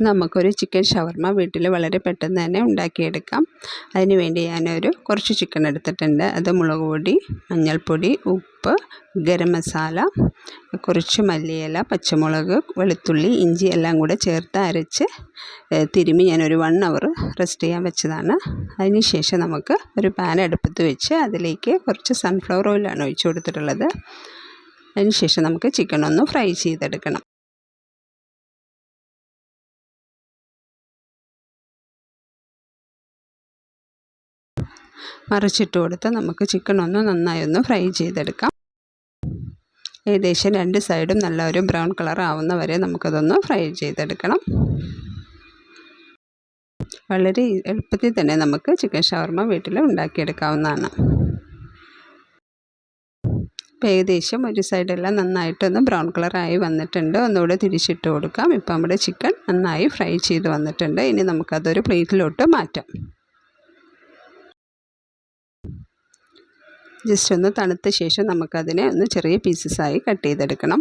നമുക്കൊരു ചിക്കൻ ഷവർമ വീട്ടിൽ വളരെ പെട്ടെന്ന് തന്നെ ഉണ്ടാക്കിയെടുക്കാം. അതിന് വേണ്ടി ഞാനൊരു കുറച്ച് ചിക്കൻ എടുത്തിട്ടുണ്ട്. അത് മുളക് പൊടി മഞ്ഞൾപ്പൊടി ഉപ്പ് ഗരം മസാല കുറച്ച് മല്ലിയില പച്ചമുളക് വെളുത്തുള്ളി ഇഞ്ചി എല്ലാം കൂടെ ചേർത്ത് അരച്ച് തിരുമ്മി ഞാനൊരു വൺ അവർ റെസ്റ്റ് ചെയ്യാൻ വെച്ചതാണ്. അതിന് ശേഷം നമുക്ക് ഒരു പാൻ അടുപ്പത്ത് വെച്ച് അതിലേക്ക് കുറച്ച് സൺഫ്ലവർ ഓയിലാണ് ഒഴിച്ചു കൊടുത്തിട്ടുള്ളത്. അതിന് ശേഷം നമുക്ക് ചിക്കൻ ഒന്ന് ഫ്രൈ ചെയ്തെടുക്കണം. മറിച്ചിട്ട് കൊടുത്ത് നമുക്ക് ചിക്കൻ ഒന്ന് നന്നായി ഒന്ന് ഫ്രൈ ചെയ്തെടുക്കാം. ഏകദേശം രണ്ട് സൈഡും നല്ല ഒരു ബ്രൗൺ കളർ ആവുന്ന വരെ നമുക്കതൊന്ന് ഫ്രൈ ചെയ്തെടുക്കണം. വളരെ എളുപ്പത്തിൽ തന്നെ നമുക്ക് ചിക്കൻ ഷവർമ്മ വീട്ടിൽ ഉണ്ടാക്കിയെടുക്കാവുന്നതാണ്. ഇപ്പം ഏകദേശം ഒരു സൈഡെല്ലാം നന്നായിട്ടൊന്ന് ബ്രൗൺ കളറായി വന്നിട്ടുണ്ട്. ഒന്നുകൂടെ തിരിച്ചിട്ട് കൊടുക്കാം. ഇപ്പം നമ്മുടെ ചിക്കൻ നന്നായി ഫ്രൈ ചെയ്ത് വന്നിട്ടുണ്ട്. ഇനി നമുക്കതൊരു പ്ലേറ്റിലോട്ട് മാറ്റാം. ജസ്റ്റ് ഒന്ന് തണുത്ത ശേഷം നമുക്കതിനെ ഒന്ന് ചെറിയ പീസസായി കട്ട് ചെയ്തെടുക്കണം.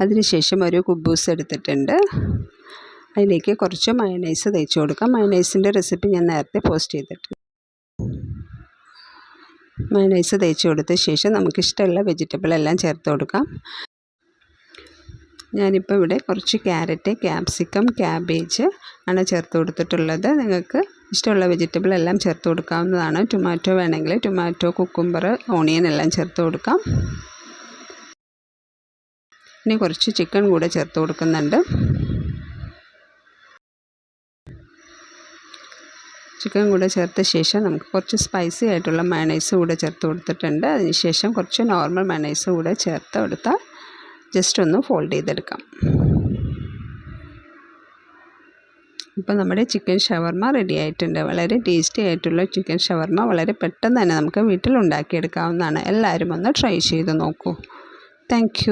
അതിനുശേഷം ഒരു കുബൂസ് എടുത്തിട്ടുണ്ട്. അതിലേക്ക് കുറച്ച് മയണൈസ് തേച്ച് കൊടുക്കാം. മയണൈസിന്റെ റെസിപ്പി ഞാൻ നേരത്തെ പോസ്റ്റ് ചെയ്തിട്ടുണ്ട്. മയണൈസ് തേച്ച് കൊടുത്ത ശേഷം നമുക്കിഷ്ടമുള്ള വെജിറ്റബിൾ എല്ലാം ചേർത്ത് കൊടുക്കാം. ഞാനിപ്പോൾ ഇവിടെ കുറച്ച് ക്യാരറ്റ് ക്യാപ്സിക്കം ക്യാബേജ് ആണ് ചേർത്ത് കൊടുത്തിട്ടുള്ളത്. നിങ്ങൾക്ക് ഇഷ്ടമുള്ള വെജിറ്റബിൾ എല്ലാം ചേർത്ത് കൊടുക്കാവുന്നതാണ്. ടൊമാറ്റോ വേണമെങ്കിൽ ടൊമാറ്റോ കുക്കുംബർ ഓണിയൻ എല്ലാം ചേർത്ത് കൊടുക്കാം. ഇനി കുറച്ച് ചിക്കൻ കൂടെ ചേർത്ത് കൊടുക്കുന്നുണ്ട്. ചിക്കൻ കൂടെ ചേർത്ത ശേഷം നമുക്ക് കുറച്ച് സ്പൈസി ആയിട്ടുള്ള മയണൈസ് കൂടെ ചേർത്ത് കൊടുത്തിട്ടുണ്ട്. അതിനുശേഷം കുറച്ച് നോർമൽ മയണൈസ് കൂടെ ചേർത്ത് കൊടുത്താൽ ജസ്റ്റ് ഒന്ന് ഫോൾഡ് ചെയ്തെടുക്കാം. ഇപ്പോൾ നമ്മുടെ ചിക്കൻ ഷവർമ റെഡി ആയിട്ടുണ്ട്. വളരെ ടേസ്റ്റി ആയിട്ടുള്ള ചിക്കൻ ഷവർമ വളരെ പെട്ടെന്ന് തന്നെ നമുക്ക് വീട്ടിൽ ഉണ്ടാക്കിയെടുക്കാവുന്നതാണ്. എല്ലാവരും ഒന്ന് ട്രൈ ചെയ്ത് നോക്കൂ. താങ്ക്